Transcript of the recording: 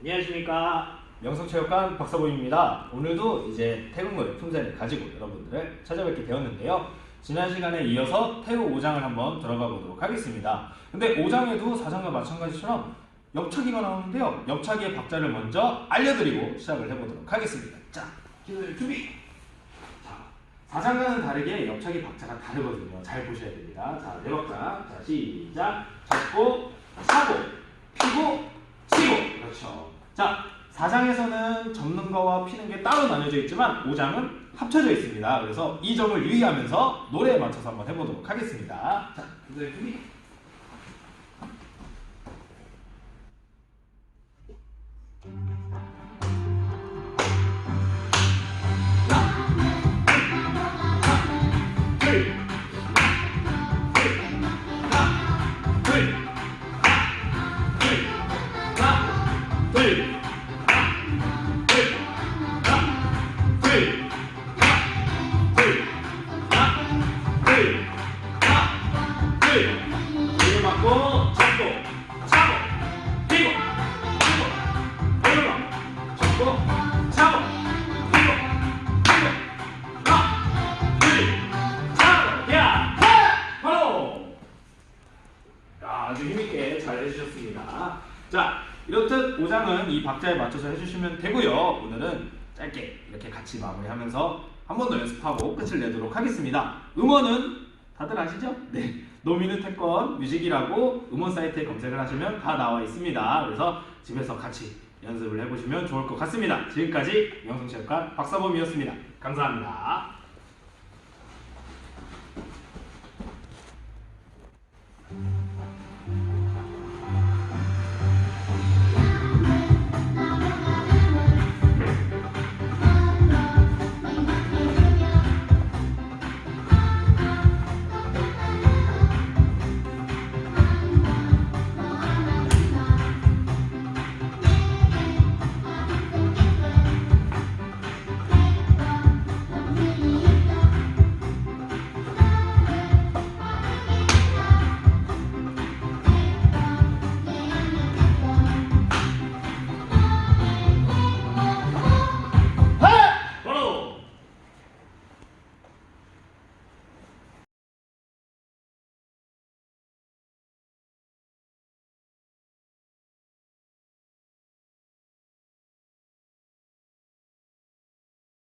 안녕하십니까. 명성체육관 박사범입니다. 오늘도 이제 태국노래 품새를 가지고 여러분들을 찾아뵙게 되었는데요. 지난 시간에 이어서 태국 5장을 한번 들어가 보도록 하겠습니다. 근데 5장에도 4장과 마찬가지처럼 옆차기가 나오는데요. 옆차기의 박자를 먼저 알려드리고 시작을 해보도록 하겠습니다. 자, 기술 준비! 자, 4장과는 다르게 옆차기 박자가 다르거든요. 잘 보셔야 됩니다. 자, 네 박자. 자, 시작! 잡고, 차고, 피고! 그렇죠. 자, 4장에서는 접는 거와 피는 게 따로 나뉘어져 있지만 5장은 합쳐져 있습니다. 그래서 이 점을 유의하면서 노래에 맞춰서 한번 해보도록 하겠습니다. 자, 기술 준 아주 힘있게 잘 해주셨습니다. 자, 이렇듯 5장은 이 박자에 맞춰서 해주시면 되고요. 오늘은 짧게 이렇게 같이 마무리하면서 한 번 더 연습하고 끝을 내도록 하겠습니다. 음원은 다들 아시죠? 네. 노미는 태권 뮤직이라고 음원 사이트에 검색을 하시면 다 나와 있습니다. 그래서 집에서 같이 연습을 해보시면 좋을 것 같습니다. 지금까지 명성체육관 박사범이었습니다. 감사합니다.